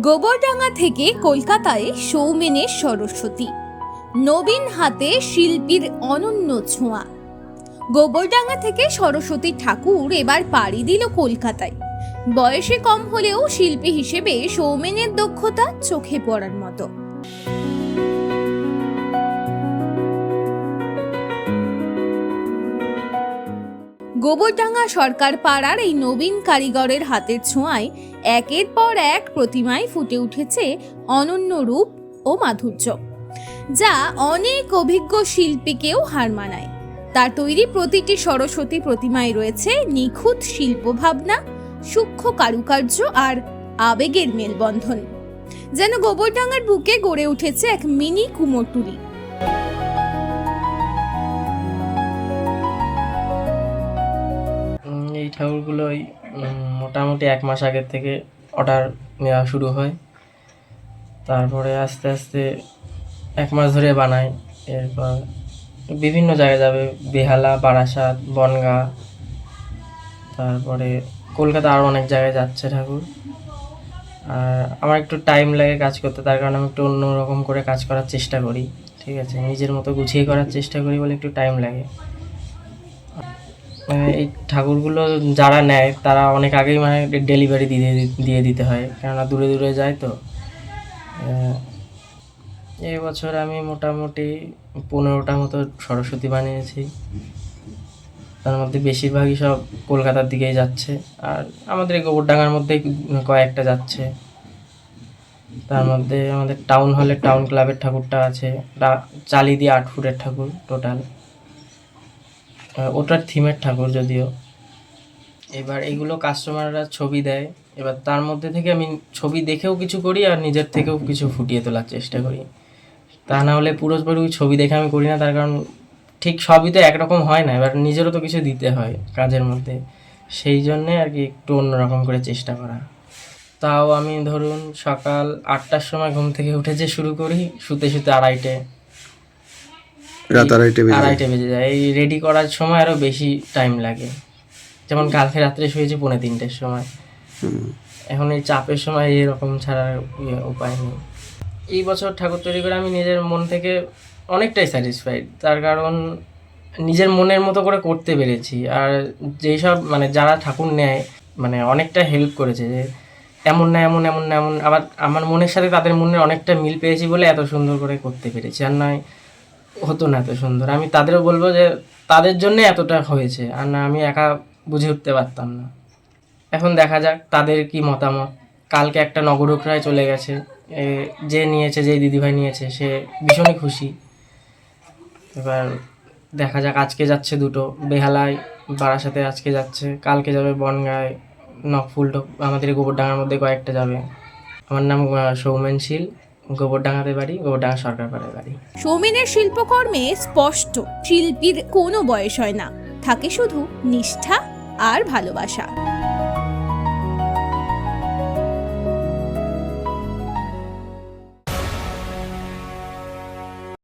গোবরডাঙ্গা থেকে কলকাতায় সৌমেনের সরস্বতী। নবীন হাতে শিল্পীর অনন্য ছোঁয়া। গোবরডাঙ্গা থেকে সরস্বতী ঠাকুর এবার পাড়ি দিল কলকাতায়। বয়সে কম হলেও শিল্পী হিসেবে সৌমেনের দক্ষতা চোখে পড়ার মতো। গোবরডাঙ্গা সরকার পাড়ার এই নবীন কারিগরের হাতের ছোঁয়ায় একের পর এক প্রতিমায় ফুটে উঠেছে অনন্য রূপ ও মাধুর্য, যা অনেক অভিজ্ঞ শিল্পীকেও হার মানায়। তার তৈরি প্রতিটি সরস্বতী প্রতিমায় রয়েছে নিখুঁত শিল্পভাবনা, সূক্ষ্ম কারুকার্য আর আবেগের মেলবন্ধন, যেন গোবরডাঙ্গার বুকে গড়ে উঠেছে এক মিনি কুমোরটুলি। এই ঠাকুরগুলোই উম, মোটামুটি এক মাস আগের থেকে অর্ডার নেওয়া শুরু হয়। তারপরে আস্তে আস্তে এক মাস ধরে বানাই এরপর বিভিন্ন জায়গায় যাবে বেহালা বারাসাত বনগাঁ। তারপরে কলকাতা আরও অনেক জায়গায় যাচ্ছে ঠাকুর। আর আমার একটু টাইম লাগে কাজ করতে তার কারণে আমি একটু অন্যরকম করে কাজ করার চেষ্টা করি। ঠিক আছে নিজের মতো গুছিয়ে করার চেষ্টা করি বলে একটু টাইম লাগে। মানে এই ঠাকুরগুলো যারা নেয়, তারা অনেক আগেই মানে ডেলিভারি দিয়ে দিয়ে দিতে হয়। কেননা দূরে দূরে যায় তো। এই বছর আমি মোটামুটি পনেরোটা মতো সরস্বতী বানিয়েছি। তার মধ্যে বেশিরভাগই সব কলকাতার দিকেই যাচ্ছে। আর আমাদের এই গোবরডাঙ্গার মধ্যেই কয়েকটা যাচ্ছে। তার মধ্যে আমাদের টাউন হলে টাউন ক্লাবের ঠাকুরটা আছে। চালি দিয়ে আট ফুটের ঠাকুর টোটাল ওটার থিমের ঠাকুর যদিও। এবার এগুলো কাস্টমাররা ছবি দেয়। এবার তার মধ্যে থেকে আমি ছবি দেখেও কিছু করি আর নিজের থেকেও কিছু ফুটিয়ে তোলার চেষ্টা করি। তা না হলে পুরোপুরি ছবি দেখে আমি করি না, তার কারণ ঠিক সবই তো একরকম হয় না। এবার নিজেরও তো কিছু দিতে হয় কাজের মধ্যে। সেই জন্যে আর কি একটু অন্যরকম করে চেষ্টা করা। তাও আমি ধরুন সকাল আটটার সময় ঘুম থেকে উঠে যে শুরু করি, শুতে শুতে আড়াইটে রাত আড়াইটে বেজে যায়। আড়াইটে বেজে যায়। এই রেডি করার সময় আরও বেশি টাইম লাগে। যেমন কালকে রাত্রে শুয়েছি পৌনে তিনটের সময়। এখন এই চাপের সময় এরকম ছাড়া ইয়ে উপায় নেই। এই বছর ঠাকুর তৈরি করে আমি নিজের মন থেকে অনেকটাই স্যাটিসফাইড তার কারণ নিজের মনের মতো করে করতে পেরেছি। আর যেই সব মানে যারা ঠাকুর নেয় মানে অনেকটা হেল্প করেছে যে এমন না এমন এমন না এমন। আবার আমার মনের সাথে তাদের মনের অনেকটা মিল পেয়েছি বলে এত সুন্দর করে করতে পেরেছি। আর নয় হতো না এত সুন্দর। আমি তাদেরও বলব যে তাদের জন্য এতটা হয়েছে, আর না আমি একা বুঝে উঠতে পারতাম না। এখন দেখা যাক তাদের কি মতামত। কালকে একটা নগরুকরায় চলে গেছে যে নিয়েছে যে দিদিভাই নিয়েছে, সে ভীষণই খুশি। এবার দেখা যাক আজকে যাচ্ছে দুটো। বেহালায় বারাসাতে আজকে যাচ্ছে, কালকে যাবে বনগায় নকফুল আমাদের এই গোবরডাঙ্গার মধ্যে কয়েকটা যাবে। আমার নাম সৌমেন শীল। বাড়ি সরকার পাড়ায় বাড়ি সৌমেনের শিল্পকর্মে স্পষ্ট, শিল্পীর কোনো বয়স হয় না। থাকে শুধু নিষ্ঠা আর ভালোবাসা।